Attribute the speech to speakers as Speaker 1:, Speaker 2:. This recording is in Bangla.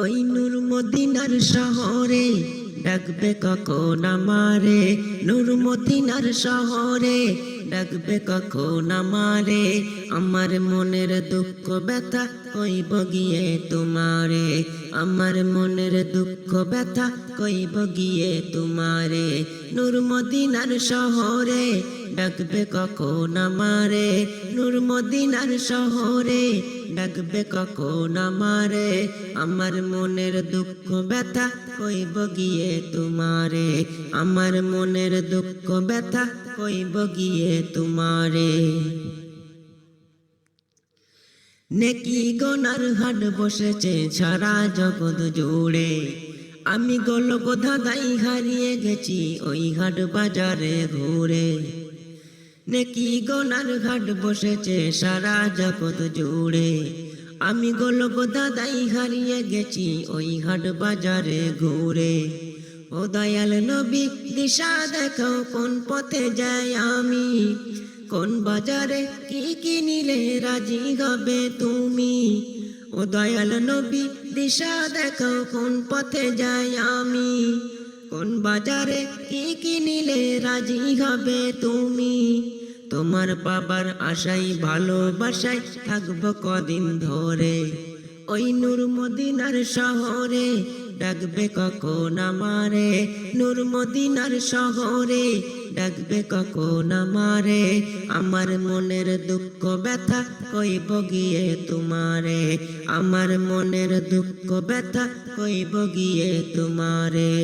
Speaker 1: ওই নূর মদিনার শহরে ডাকবে কখন আমারে? নূর মদিনার শহরে ডাকবে কখন আমারে? আমার মনের দুঃখ ব্যথা কইব গিয়ে তোমারে। আমার মনের দুঃখ ব্যথা কইব গিয়ে তোমারে। নূর মদিনার শহরে ডাকবে কখন আমারে? নূর মদিনার শহরে ডাকবে কখন আমারে আমার মনের দুঃখ ব্যথা কইব গিয়ে তোমারে। আমার মনের দুঃখ ব্যথা কইব গিয়ে তোমারে। নেকি গনার হাট বসেছে সারা জগৎ জুড়ে। আমি গল্প ধাঁধাই হারিয়ে গেছি ওই হাট বাজারে ঘুরে। নেকি গনার ঘাট বসেছে সারা জগৎ জুড়ে। আমি গল্প দাদাই হারিয়ে গেছি ওই হাট বাজারে ঘুরে। ও দয়াল নবী, দিশা দেখো কোন পথে যাই আমি? কোন বাজারে কি কিনিলে রাজি হবে তুমি? ও দয়াল নবী, দিশা দেখো কোন পথে যাই আমি? কোন বাজারে কি কিনিলে রাজি হবে তুমি? তোমার বাবার আশাই ভালোবাসাই থাকব কদিন ধরে। ওই নূর মদিনার শহরে ডাকবে কখন আমারে? নূর মদিনার শহরে ডাকবে কখন আমারে? আমার মনের দুঃখ ব্যথা কইব গিয়ে তোমারে। আমার মনের দুঃখ ব্যথা কইব গিয়ে তোমারে।